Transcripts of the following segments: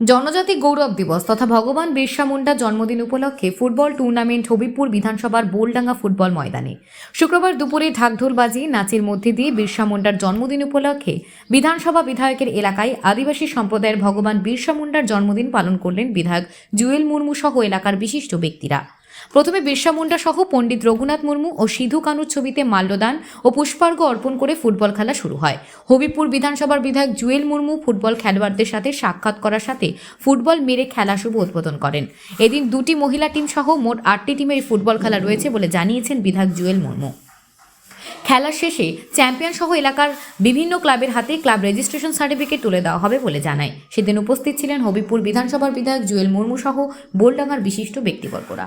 জনজাতি গৌরব দিবস তথা ভগবান বিরসা মুন্ডার জন্মদিন উপলক্ষে ফুটবল টুর্নামেন্ট হবিবপুর বিধানসভার বোলডাঙ্গা ফুটবল ময়দানে। শুক্রবার দুপুরে ঢাকঢোল বাজিয়ে নাচের মধ্যে দিয়ে বিরসা মুন্ডার জন্মদিন উপলক্ষে বিধানসভা বিধায়কের এলাকায় আদিবাসী সম্প্রদায়ের ভগবান বিরসা মুন্ডার জন্মদিন পালন করলেন বিধায়ক জুয়েল মুর্মু সহ এলাকার বিশিষ্ট ব্যক্তিরা। প্রথমে বিরসা মুন্ডা সহ পণ্ডিত রঘুনাথ মুর্মু ও সিধু কানুর ছবিতে মাল্যদান ও পুষ্পার্ঘ্য অর্পণ করে ফুটবল খেলা শুরু হয়। হবিপুর বিধানসভার বিধায়ক জুয়েল মুর্মু ফুটবল খেলোয়াড়দের সাথে সাক্ষাৎ করার সাথে ফুটবল মেরে খেলা শুভ উদ্বোধন করেন। এদিন দুটি মহিলা টিম সহ মোট আটটি টিমের ফুটবল খেলা রয়েছে বলে জানিয়েছেন বিধায়ক জুয়েল মুর্মু। খেলার শেষে চ্যাম্পিয়ন সহ এলাকার বিভিন্ন ক্লাবের হাতে ক্লাব রেজিস্ট্রেশন সার্টিফিকেট তুলে দেওয়া হবে বলে জানায়। সেদিন উপস্থিত ছিলেন হবিপুর বিধানসভার বিধায়ক জুয়েল মুর্মু সহ বোলডাঙ্গার বিশিষ্ট ব্যক্তিবর্গরা।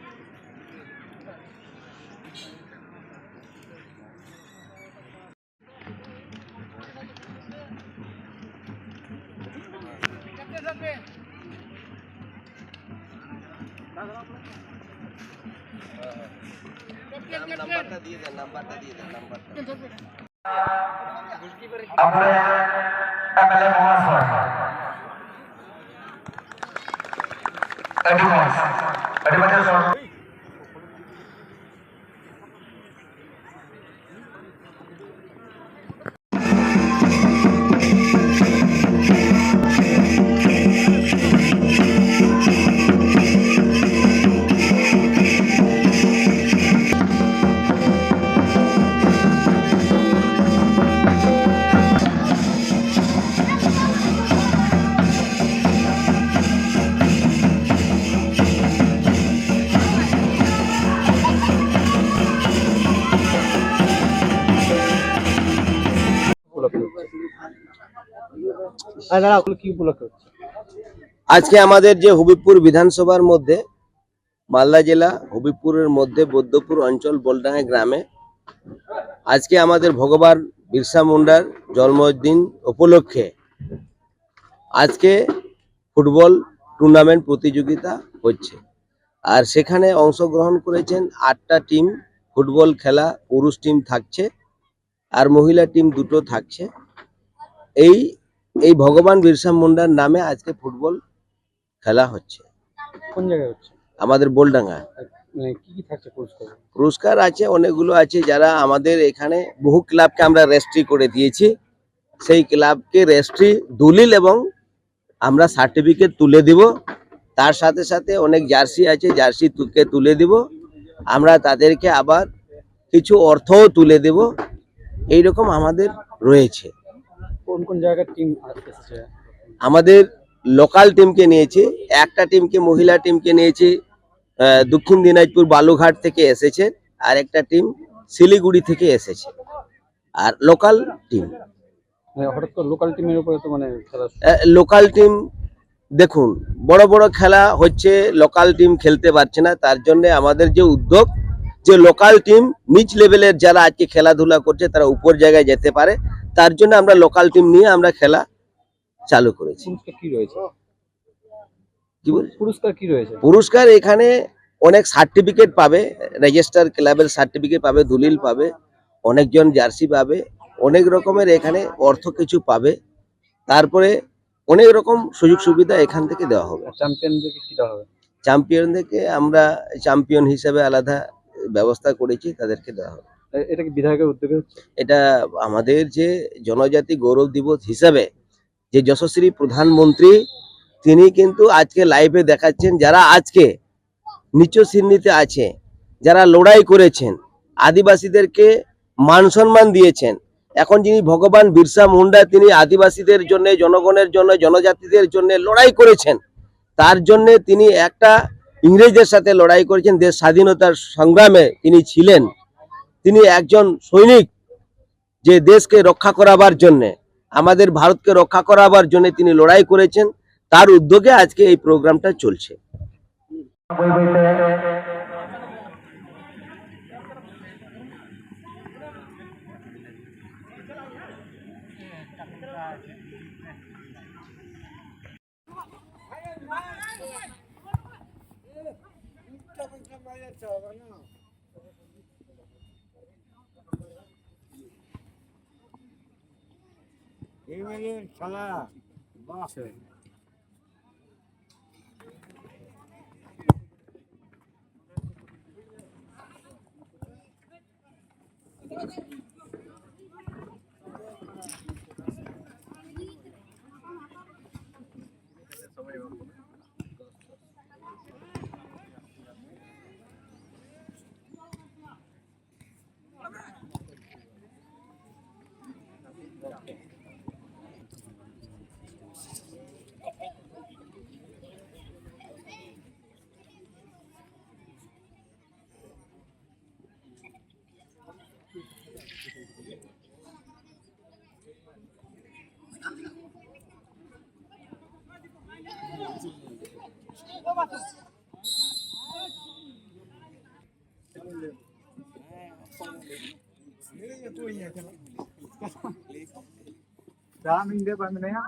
नंबरটা দিয়ে দেন নাম্বারটা দিয়ে দেন নাম্বারটা আমরা এমএলএ মহাশয় এডি মহাশয় এডি মহাশয় আজকে আমাদের যে হবিবপুর বিধানসভার মধ্যে, মালদা জেলা হবিবপুরের মধ্যে বৌদ্ধপুর অঞ্চল বলডাঙ্গা গ্রামে, আজকে আমাদের ভগবান বিরসা মুন্ডার জন্মদিন উপলক্ষে আজকে ফুটবল টুর্নামেন্ট প্রতিযোগিতা হচ্ছে। আর সেখানে অংশগ্রহণ করেছেন আটটা টিম, ফুটবল খেলা, পুরুষ টিম থাকছে, আর মহিলা টিম দুটো থাকছে। এই এই ভগবান বিরসা মুন্ডার নামে আজকে ফুটবল খেলা হচ্ছে। কোন জায়গায় হচ্ছে? আমাদের বোলডাঙ্গা। মানে পুরস্কার? পুরস্কার আছে অনেকগুলো আছে যারা আমাদের এখানে বহু ক্লাবকে আমরা রেজিস্ট্রি করে দিয়েছি। সেই ক্লাবকে রেজিস্ট্রি দলিল এবং আমরা সার্টিফিকেট তুলে দিব। তার সাথে সাথে অনেক জার্সি আছে জার্সি তুকে তুলে দিব। আমরা তাদেরকে আবার কিছু অর্থও তুলে দেব। এইরকম আমাদের রয়েছে। কোন কোন জায়গার টিম এসেছে আমাদের লোকাল টিমকে নিয়েছি একটা টিমকে মহিলা টিমকে নিয়েছি দক্ষিণ দিনাজপুর বালুঘাট থেকে এসেছে আর একটা টিম শিলিগুড়ি থেকে এসেছে আর লোকাল টিম মানে হঠাৎ করে লোকাল টিমের উপরে তো মানে লোকাল টিম দেখুন বড় বড় খেলা হচ্ছে লোকাল টিম খেলতে পারছে না তার জন্য আমাদের যে উদ্যোগ যে লোকাল টিম নিচ লেভেলের যারা আজকে খেলাধুলা করছে তারা উপর জায়গায় যেতে পারে। তার জন্য আমরা লোকাল টিম নিয়ে আমরা খেলা চালু করেছি। পুরস্কার কি রয়েছে? কি পুরস্কার কি রয়েছে? পুরস্কার এখানে অনেক সার্টিফিকেট পাবে রেজিস্টার ক্লাবের সার্টিফিকেট পাবে দলিল পাবে অনেকজন জার্সি পাবে অনেক রকমের এখানে অর্থ কিছু পাবে। তারপরে অনেক রকম সুযোগ সুবিধা এখান থেকে দেওয়া হবে। চ্যাম্পিয়নদেরকে কি দেওয়া হবে? চ্যাম্পিয়নদেরকে আমরা চ্যাম্পিয়ন হিসেবে আলাদা ব্যবস্থা করেছি তাদেরকে দেওয়া হবে। এটা কি বিধায়কের উদ্যোগে এটা আমাদের যে জনজাতি গৌরব দিবস হিসাবে যে যশস্বী প্রধানমন্ত্রী তিনি কিন্তু আজকে লাইভে দেখাচ্ছেন যারা আজকে নিচ শ্রেণীতে আছে যারা লড়াই করেছেন আদিবাসীদেরকে মান সম্মান দিয়েছেন। এখন যিনি ভগবান বিরসা মুন্ডা তিনি আদিবাসীদের জন্য জনগণের জন্য জনজাতিদের জন্য লড়াই করেছেন তার জন্য তিনি একটা ইংরেজদের সাথে লড়াই করেছেন দেশ স্বাধীনতার সংগ্রামে তিনি ছিলেন। তিনি একজন সৈনিক যে দেশকে রক্ষা করাবার জন্যে, আমাদের ভারতকে রক্ষা করাবার জন্য তিনি লড়াই করেছেন। তার উদ্যোগে আজকে এই প্রোগ্রামটা চলছে। এইবারে খেলা। বাহ। ᱫᱟᱢᱤᱧ ᱵᱟᱝ ᱢᱮᱱᱟᱭᱟ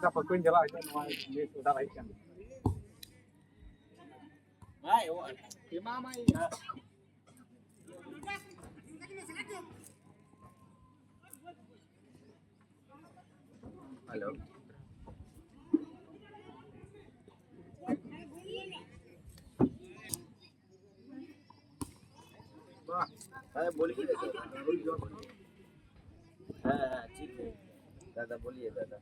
ᱜᱟᱯᱟ ᱠᱚᱧ ᱪᱟᱞᱟᱜᱼᱟ ᱱᱚᱣᱟ ᱵᱮᱥ ᱚᱰᱟᱨ ᱦᱮᱡ ᱠᱟᱱᱟ ᱵᱟᱭ ᱮᱢᱟᱢᱟᱭ हेलो बोलिए दादा बोलिए दादा।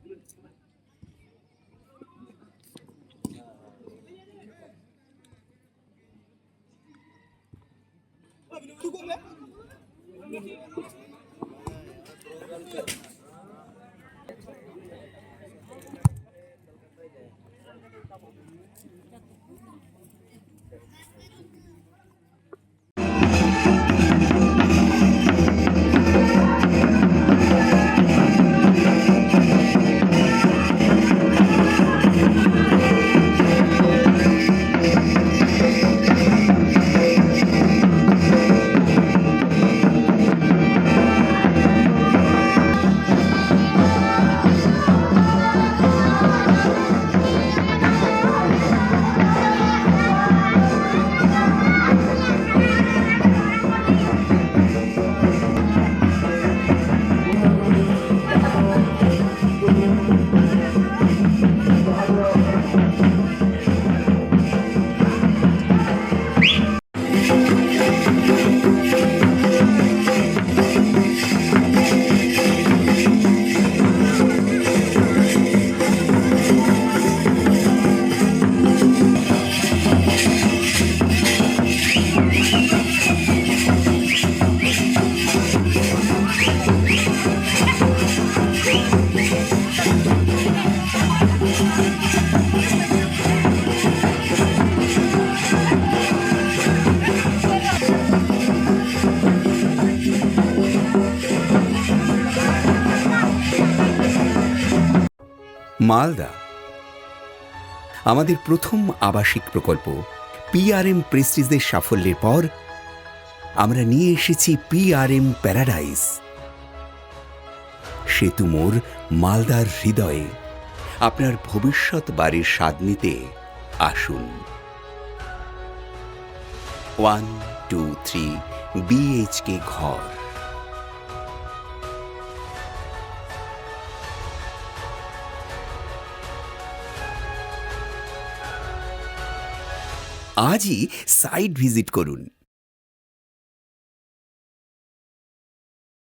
মালদা। আমাদের প্রথম আবাসিক প্রকল্প পিআরএম প্রেস্টিজের সাফল্যের পর আমরা নিয়ে এসেছি পিআরএম প্যারাডাইস। সেতু মোড় মালদার হৃদয়ে। আপনার ভবিষ্যৎ বাড়ির স্বাদ নিতে আসুন। ওয়ান, টু, থ্রি বিএইচকে ঘর। আজই সাইট ভিজিট করুন।